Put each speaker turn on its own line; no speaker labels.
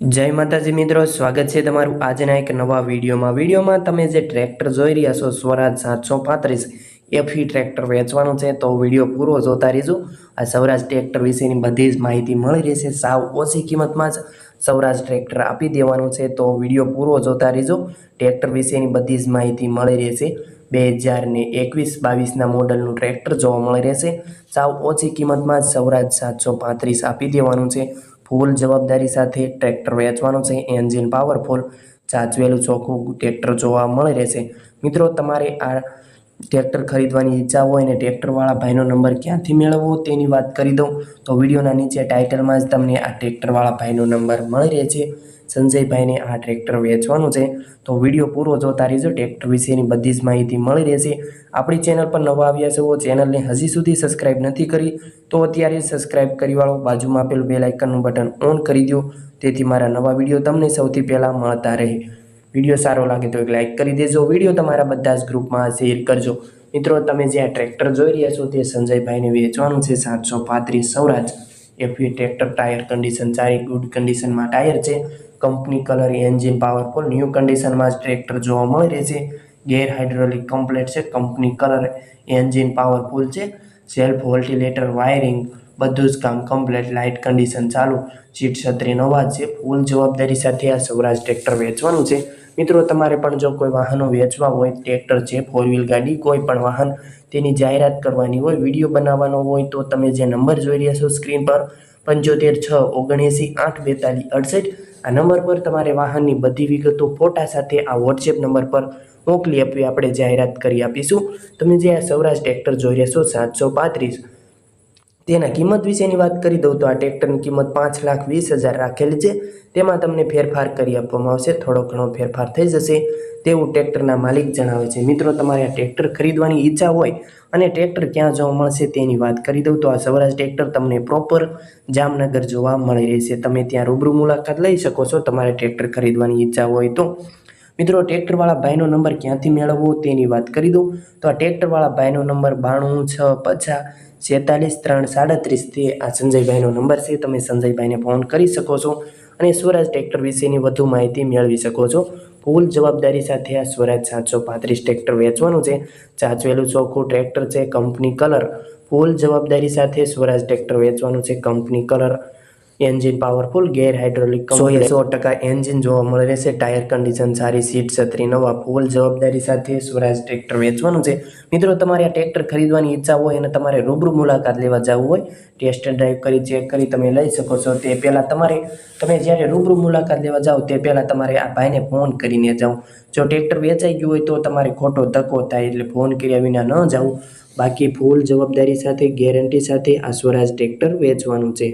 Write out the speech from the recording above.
જય માતાજી મિત્રો, સ્વાગત છે તમારું આજના એક નવા વિડીયોમાં. વિડીયોમાં તમે જે ટ્રેક્ટર જોઈ રહ્યા છો, સ્વરાજ સાતસો પાંત્રીસ એફી ટ્રેક્ટર વેચવાનું છે, તો વીડિયો પૂરો જોતા રહેજો. આ સૌરાજ ટ્રેક્ટર વિશેની બધી જ માહિતી મળી રહેશે. સાવ ઓછી કિંમતમાં જ સૌરાજ ટ્રેક્ટર આપી દેવાનું છે, તો વીડિયો પૂરો જોતા રહેજો. ટ્રેક્ટર વિશેની બધી જ માહિતી મળી રહેશે. બે હજાર ને એકવીસ બાવીસના મોડલનું ટ્રેક્ટર જોવા મળી રહેશે. સાવ ઓછી કિંમતમાં જ સૌરાજ સાતસો પાંત્રીસ આપી દેવાનું છે. ફૂલ જવાબદારી સાથે ટ્રેક્ટર વેચવાનું છે. એન્જિન પાવરફુલ ચાચવેલું ચોખ્ખું ટ્રેક્ટર જોવા મળી રહેશે. મિત્રો, તમારે આ ટ્રેક્ટર ખરીદવાની ઈચ્છા હોય ને ટ્રેક્ટરવાળા ભાઈનો નંબર ક્યાંથી મેળવવો તેની વાત કરી દઉં, તો વિડીયોના નીચે ટાઇટલમાં જ તમને આ ટ્રેક્ટરવાળા ભાઈનો નંબર મળી રહે છે સંજયભાઈને આ ટ્રેક્ટર વેચવાનું છે. તો વીડિયો પૂરો જોતા રહેજો. ટ્રેક્ટર વિશેની બધી જ માહિતી મળી રહેશે. આપણી ચેનલ પર નવા આવ્યા છો, ચેનલને હજી સુધી સબસ્ક્રાઇબ નથી કરી, તો અત્યારે સબસ્ક્રાઇબ કરી વાળો બાજુમાં આપેલું બેલ આઇકનનું બટન ઓન કરી દો. તેથી મારા નવા વીડિયો તમને સૌથી પહેલાં મળતા રહે. વીડિયો સારો લાગે તો એક લાઇક કરી દેજો. વીડિયો તમારા બધા જ ગ્રુપમાં શેર કરજો. મિત્રો, તમે જે ટ્રેક્ટર જોઈ રહ્યા છો તે સંજયભાઈને વેચવાનું છે સાતસો પાંત્રીસ Swaraj FE tractor tyre condition સારી ગુડ કન્ડિશનમાં ટાયર છે. Company colour, engine powerful new કન્ડિશનમાં જ ટ્રેક્ટર જોવા મળી રહે છે. ગેર હાઇડ્રોલિક કમ્પ્લેટ છે, કંપની કલર, એન્જિન પાવરફુલ છે. સેલ્ફ વોલ્ટિલેટર, વાયરિંગ, બધું જ કામ કમ્પ્લેટ, લાઇટ કન્ડિશન ચાલુ. સીટ છત્રીનો અવાજ છે, ફૂલ જવાબદારી સાથે આ સૌરાજ ટ્રેક્ટર વેચવાનું છે. મિત્રો, તમારે પણ જો કોઈ વાહનો વેચવા હોય, ટ્રેક્ટર છે ફોર વ્હીલ ગાડી, કોઈ પણ વાહન, તેની જાહેરાત કરવાની હોય, વીડિયો બનાવવાનો હોય, તો તમે જે નંબર જોઈ રહ્યા છો સ્ક્રીન પર, પંચોતેર છ ઓગણએંસી આઠ બેતાલીસ અડસઠ આ નંબર પર તમારે વાહનની બધી વિગતો ફોટા સાથે આ વોટ્સએપ નંબર પર મોકલી આપવી. આપણે જાહેરાત કરી આપીશું. તમે જે આ સૌરાષ્ટ્ર ટ્રેક્ટર જોઈ રહ્યા છો, સાતસો પાંત્રીસ તેના કિંમત વિશેની વાત કરી દઉં તો આ ટ્રેક્ટરની કિંમત પાંચ લાખ વીસ હજાર રાખેલી છે. તેમાં તમને ફેરફાર કરી આપવામાં આવશે. થોડો ઘણો ફેરફાર થઈ જશે. તેવું ટ્રેક્ટરના માલિક જણાવે છે. મિત્રો, તમારે આ ટ્રેક્ટર ખરીદવાની ઈચ્છા હોય અને ટ્રેક્ટર ક્યાં જોવા મળશે તેની વાત કરી દઉં તો આ સૌરાજ ટ્રેક્ટર તમને પ્રોપર જામનગર જોવા મળી રહેશે. તમે ત્યાં રૂબરૂ મુલાકાત લઈ શકો છો. તમારે ટ્રેક્ટર ખરીદવાની ઈચ્છા હોય તો મિત્રો, ટ્રેક્ટરવાળા ભાઈનો નંબર ક્યાંથી મેળવવો તેની વાત કરી દઉં. તો આ ટ્રેક્ટરવાળા ભાઈનો નંબર બાણું, છ, પચાસ, છેતાલીસ, ત્રણ, સાડત્રીસ તે આ સંજયભાઈનો નંબર છે. તમે સંજયભાઈને ફોન કરી શકો છો અને સ્વરાજ ટ્રેક્ટર વિશેની વધુ માહિતી મેળવી શકો છો. ફૂલ જવાબદારી સાથે આ સ્વરાજ સાતસો પાંત્રીસ ટ્રેક્ટર વેચવાનું છે. ચાચવેલું ચોખ્ખું ટ્રેક્ટર છે કંપની કલર. ફૂલ જવાબદારી સાથે સ્વરાજ ટ્રેક્ટર વેચવાનું છે company colour. Engine powerful gear hydraulic સો સો ટકા એન્જિન જોવા મળે રહેશે ટાયર કન્ડિશન સારી સીટ છત્રી નવા ફૂલ જવાબદારી સાથે સ્વરાજ ટ્રેક્ટર વેચવાનું છે. મિત્રો તમારે આ ટ્રેક્ટર ખરીદવાની ઈચ્છા હોય અને તમારે રૂબરૂ મુલાકાત લેવા જવું હોય ટેસ્ટ ડ્રાઈવ કરી ચેક કરી તમે લઈ શકો છો. તે પહેલાં તમારે તમે જ્યારે રૂબરૂ મુલાકાત લેવા જાઓ તે પહેલાં તમારે આ ભાઈને ફોન કરીને જાઓ. જો ટ્રેક્ટર વેચાઈ ગયું હોય તો તમારે ખોટો ધક્કો થાય એટલે ફોન કર્યા વિના ન જાઓ. બાકી ફૂલ જવાબદારી સાથે ગેરંટી સાથે આ સ્વરાજ ટ્રેક્ટર વેચવાનું છે.